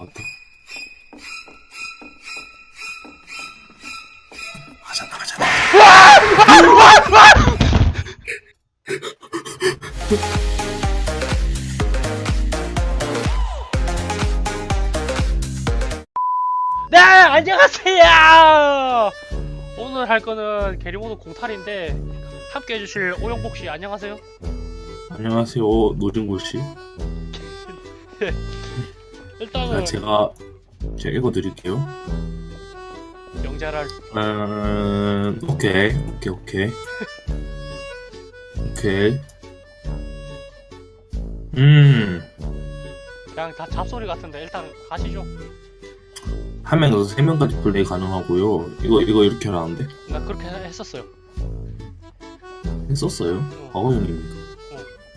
맞다. 가자, 가자. 네 안녕하세요 오늘 할 거는 게리모드 공탈인데 함께 해주실 오영복 씨 안녕하세요 안녕하세요, 노진구 씨. 일단은 자, 제가 제가 읽어드릴게요. 영자랄 음, 오케이, 오케이, 오케이, 오케이. 음, 그냥 다 잡소리 같은데 일단 가시죠 한 명에서 세 명까지 플레이 가능하고요. 이거 이거 이렇게 하라는데 나 그렇게 했었어요 했었어요. 과거형입니까?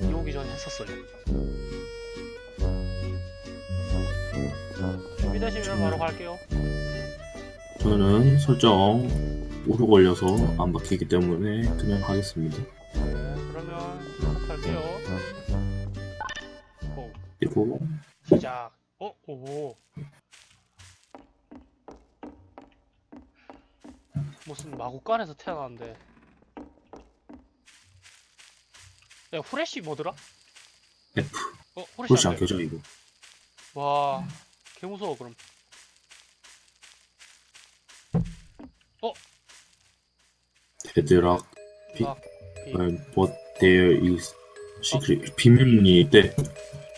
이 오기 전에 했었어요 되시면 바로 갈게요 저는 설정 오류 걸려서 안 바뀌기 때문에 그냥 하겠습니다. 네 그러면 할게요 고 그리고 시작 어? 오 무슨 마구간에서 태어났는데 야 후레쉬 뭐더라? F 어 그렇지 후레쉬 안 돼. 않겠죠 이거? 와 개 무서워 그럼 데드락 비- 아, 비, What there is secret 비밀문이 있대.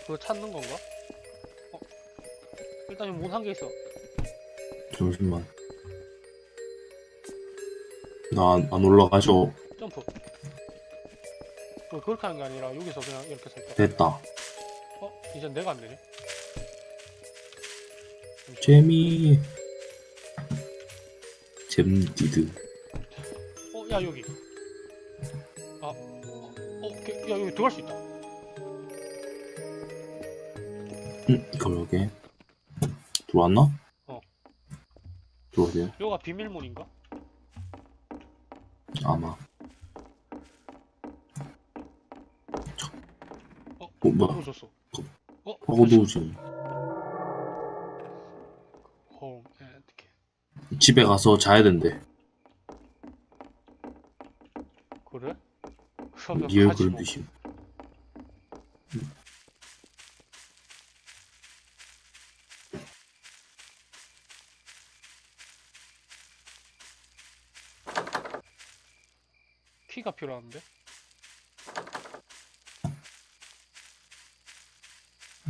그거 찾는 건가? 어 일단 문한 개 있어 잠시만. 나안 안 올라가죠. 점프 어, 그렇게 하는 게 아니라 여기서 그냥 이렇게 서 있다 됐다. 어? 이젠 내가 안 되네 재미. 잼디드. 어, 야 여기. 아, 어, 어, 개- 야 여기 들어갈 수 있다. 응, 그러게. 들어왔나? 어. 들어오세요. 여기가 비밀문인가? 아마. 어, 어, 뭐야? 누구 줬어? 어, 하고도 지금 집에 가서 자야 된대. 그래? 그러면 리얼 가지 그런 뭐. 뜻이. 키가 필요한데?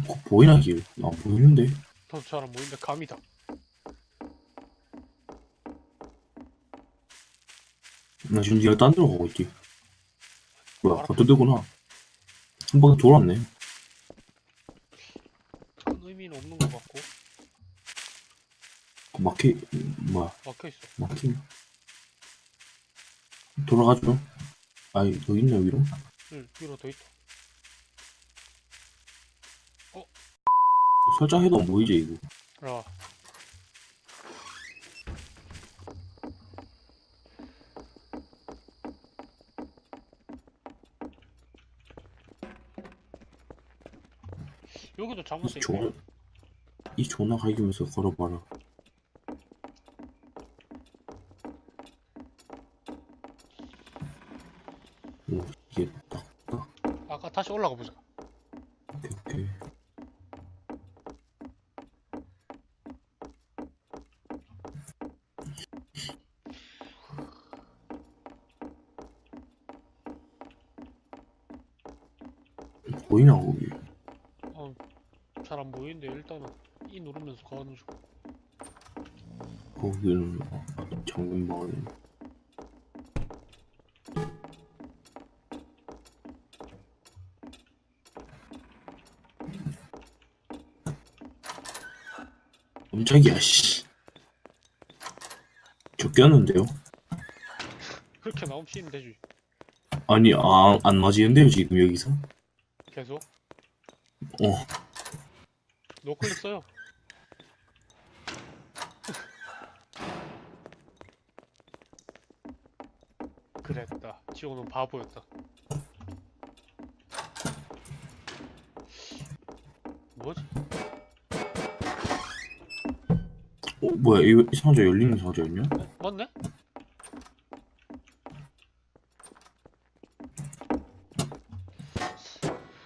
어, 보이나 길? 안 보이는데. 더 잘안 보이는데 감이다. 나 지금 니가 딴 데로 가고 있지. 뭐야, 대구나. 한 바퀴 돌았네. 큰 의미는 없는 것 같고 그 막히, 뭐야, 막혀 있어. 막힌. 돌아가죠. 아이, 너 있냐, 위로? 응, 위로 더 있다. 설정해도 안 보이지, 이거. 야, 여기도 잠글 수 이. 존, 이 존나 갈기면서 걸어봐라. 오, 이게 딱, 딱, 아까 다시 올라가 보자. 오케이, 오케이. 보이나, 거기? 어, 보이는데 일단은 이 누르면서 가는 중. 거기는 잠금 마을. 깜짝이야, 씨. 저 꼈는데요? 그렇게 나오면 씌면 되지. 아니, 아, 안 맞이는데요, 지금 여기서? 계속. 어, 노클릭 써요. 그랬다. 지호는 바보였다. 뭐지? 어, 뭐야, 이, 이 상자 열리는 상자였냐? 맞네?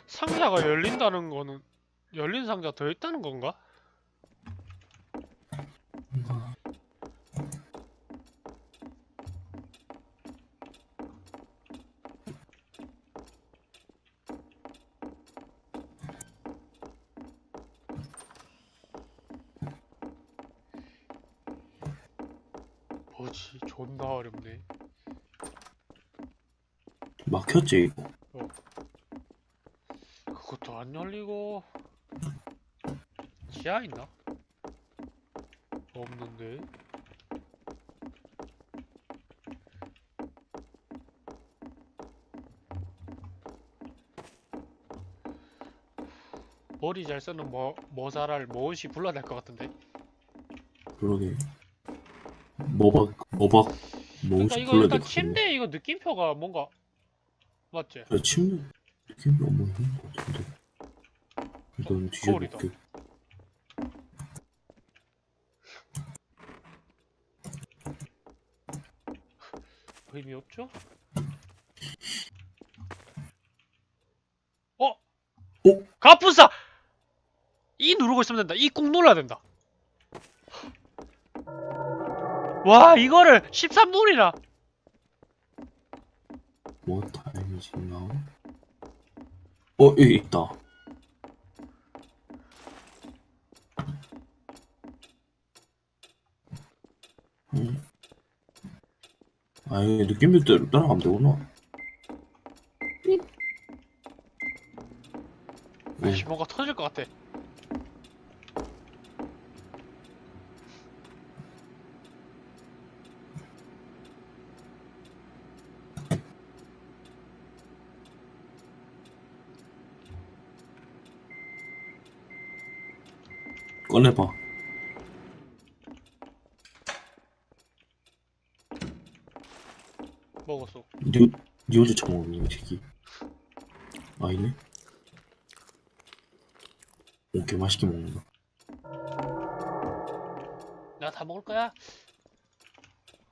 상자가 열린다는 거는 열린 상자 더 있다는 건가? 뭐지? 존나 어렵네. 막혔지, 이거. 그것도 안 열리고 지하 있나? 없는데. 머리 잘 쓰는 뭐 모자랄 모은씨 불러야 될것 같은데. 그러게. 뭐박, 뭐박, 그러니까 뭐지 이거 불러야 일단 될것 같은데. 침대 이거 느낌표가 뭔가 맞지? 야, 침대 느낌이 있는 것 같은데. 일단 거울이다. 뒤져볼게. 의미 없죠? 어? 어? 가뿐싸! 이 누르고 있으면 된다. 이 꾹 눌러야 된다. 와 이거를 13분이나 뭐 타임이지 나오? 어, 여기 있다. 아, 이게 느낌표대로 따라가면 되구나. 네. 아이씨 뭔가 터질 것 같아. 꺼내봐. 먹었어. 니, 니 혼자 처먹었니, 이 새끼. 아니네? 오, 개 맛있게 먹는다. 내가 다 먹을 거야.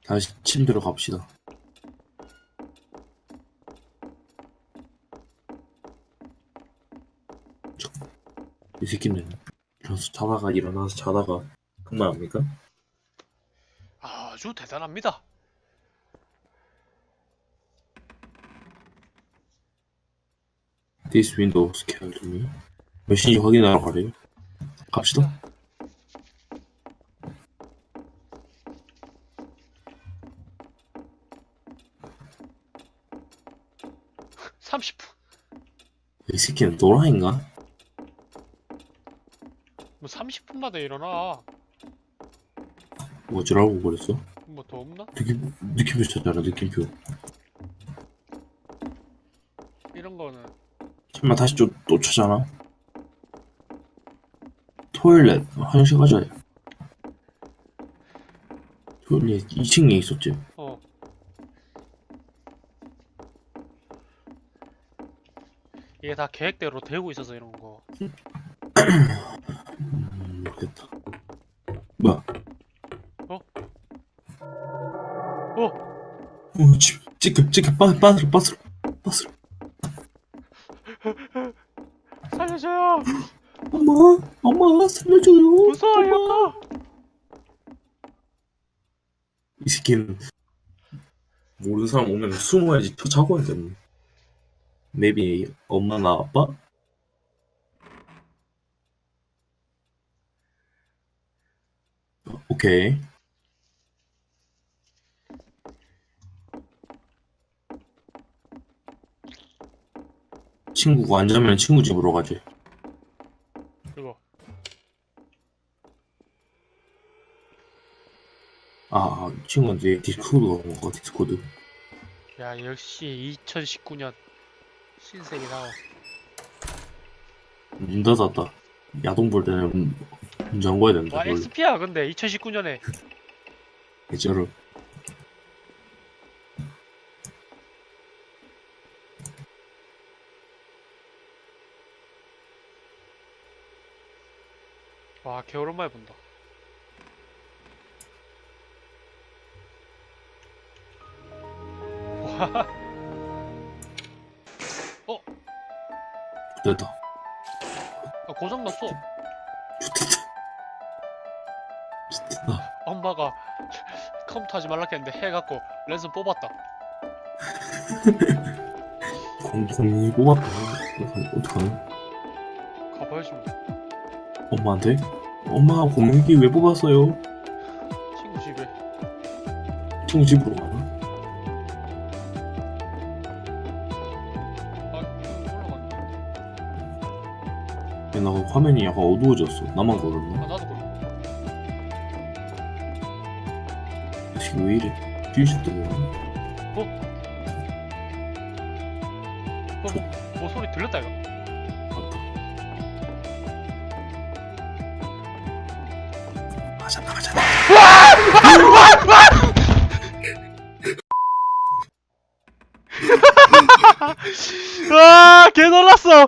다시 침대로 갑시다. 저, 이 새끼는 일어나서 자다가 일어나서 자다가 그만합니까? 아주 대단합니다. This window scared me. 몇시인지 확인하러 가래요. 갑시다. 삼십 분이 새끼는 노라인가? 뭐 30분마다 일어나. 어쩌라고 그랬어? 뭐 더 없나? 느낌, 느낌표 찾아라, 느낌표. 이런 거는 설마 다시 또, 또 찾아나? 토일렛, 화장실 가자. 토일렛 2층에 있었지? 어. 이게 다 계획대로 되고 있어서 이런 거. 음, 모르겠다. 뭐야? 어? 어, 지, 찌개, 찌개, 빠, 빠스러, 빠스러, 빠스러. 살려줘요. 엄마, 엄마, 살려줘요. 무서워요. 엄마. 이 새끼는 모르는 사람 오면 숨어야지 쳐 자고 해야 되네. maybe 엄마나 아빠? 오케이. 친구가 안 자면 친구 집으로 가지. 이거. 아, 아, 친구한테 디스코드가 뭔가 디스코드. 야 역시 2019년 신세계 나와. 문 닫았다. 야동 볼 때는 문, 문 잠궈야 된다. 와 원래. XP야 근데 2019년에 개쩔어. 와 개오랜만에 본다. 어? 됐다. 아, 고장 났어. 엄마가 컴퓨터 하지 말라 했는데 해갖고 랜선 뽑았다. 공, 공이 뽑았다. 어떡하나? 가봐야지 뭐. 엄마한테? 엄마 공기 왜 뽑았어요? 친구 집에. 친구 집으로 가 화면이 약간 어두워졌어. 나만 그랬나? 아 나도 그래. 지금 왜 이래? 퓨즈 때문에? 뭐, 뭐, 뭐 소리 들렸다 이거. 맞다. 맞아, 맞아. 아, 개 놀랐어.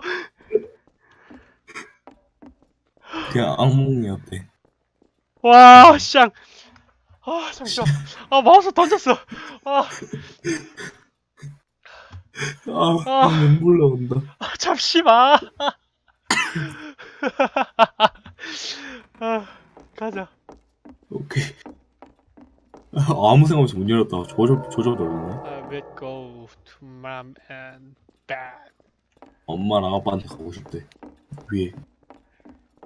그냥 악몽이었대. 와, 쌍. 아, 잠시만. 아, 마우스 던졌어. 아, 아, 아. 눈물 나온다. 아, 잠시만. 아, 가자. 오케이. 아무 생각 없이 문 열었다가 조져, 조져버렸네. I will go to mom and back. 엄마랑 아빠한테 가고 싶대. 위에.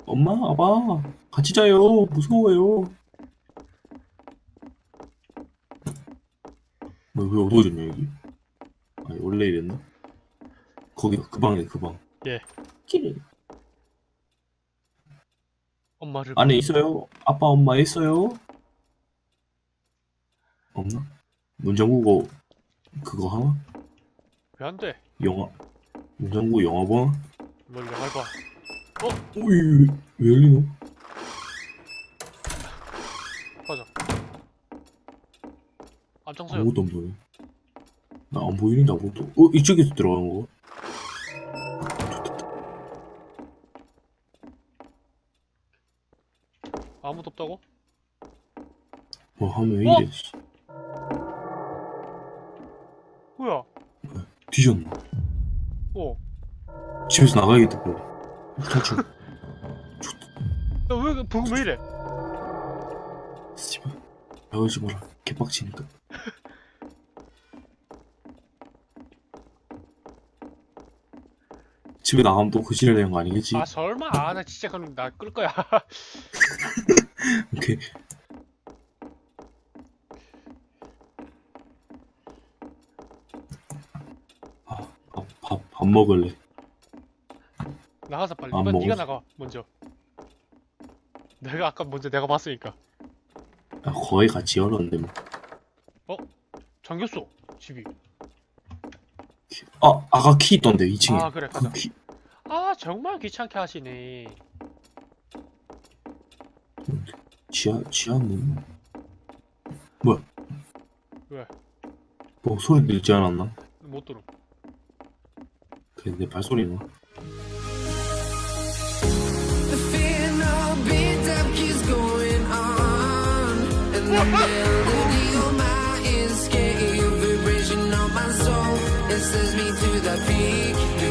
엄마, 아빠, 같이 자요. 무서워요. 뭐, 왜 어두워졌냐, 여기? 아니, 원래 이랬나? 거기가 그 방이네, 그 방. 예. 길 엄마를 안에 있어요? 아빠, 엄마 있어요? 없나? 문정국어 그거 하나? 왜 안 돼? 영화 문정국 영화 봐? 뭘 영화 봐. 오이 왜, 왜 열리노? 가자. 앞장서요. 아무것도 안 보여 나 안 보이는데 아무것도 어? 이쪽에서 들어가는 거? 아무도 없다고? 어 하면 왜 어? 이래 씨. 뭐야? 뒤졌나? 어. 집에서 나가야겠다 빨리 탈출 야, 왜, 붕, 왜 이래? 씨발 나가지 마라 개빡치니까 집에 나가면 또그 지랄 되는 거 아니겠지? 아, 설마. 아, 나 진짜 그럼 나 끌 거야. 오케이 아, 밥, 밥, 밥 먹을래 나가서 빨리. 안 이번 먹었어. 네가 나가, 먼저. 내가 아까 먼저 내가 봤으니까. 아, 거의 같이 열었는데 뭐. 잠겼어, 집이. 아, 아까 키 있던데 2층에. 아, 그래, 가자. 그 키. 아, 정말 귀찮게 하시네. 지하 지하는 뭐야? 왜? 뭐 소리 들지 않았나? 못 들어. 내 발소리 나. Melody of my Getting vibration on my soul It sends me to the peak